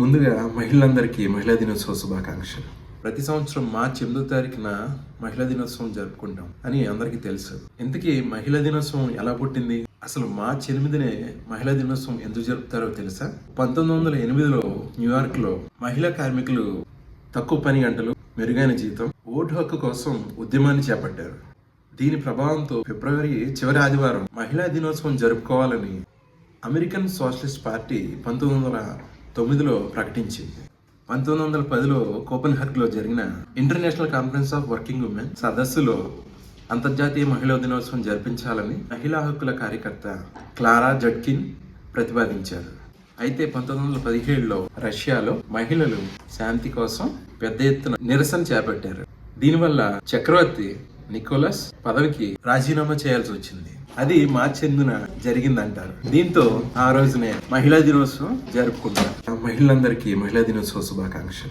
ముందుగా మహిళలందరికీ మహిళా దినోత్సవ శుభాకాంక్షలు. ప్రతి సంవత్సరం మార్చి ఎనిమిదో తారీఖున మహిళా దినోత్సవం జరుపుకుంటాం అని అందరికీ తెలుసు. ఇంతకీ మహిళా దినోత్సవం ఎలా పుట్టింది? అసలు మార్చి ఎనిమిదినే మహిళా దినోత్సవం ఎందుకు జరుపుతారో తెలుసా? పంతొమ్మిది వందల ఎనిమిదిలో న్యూయార్క్లో మహిళా కార్మికులు తక్కువ పని గంటలు మెరుగైన జీతం ఓటు హక్కు కోసం ఉద్యమాన్ని చేపట్టారు. దీని ప్రభావంతో ఫిబ్రవరి చివరి ఆదివారం మహిళా దినోత్సవం జరుపుకోవాలని అమెరికన్ సోషలిస్ట్ పార్టీ పంతొమ్మిది వందల తొమ్మిదిలో ప్రకటించింది. పంతొమ్మిది వందల పదిలో కోపెన్హర్గ్లో జరిగిన international conference of working women సదస్సులో అంతర్జాతీయ మహిళా దినోత్సవం జరిపించాలని మహిళా హక్కుల కార్యకర్త క్లారా జడ్కిన్ ప్రతిపాదించారు. అయితే పంతొమ్మిది వందల పదిహేడులో రష్యాలో మహిళలు శాంతి కోసం పెద్ద ఎత్తున నిరసన చేపట్టారు. దీనివల్ల చక్రవర్తి నికోలస్ పదవికి రాజీనామా చేయాల్సి వచ్చింది. అది మార్చి ఎనిమిదిన జరిగిందంటారు. దీంతో ఆ రోజునే మహిళా దినోత్సవం జరుపుకుంటారు. మహిళలందరికీ మహిళా దినోత్సవ శుభాకాంక్షలు.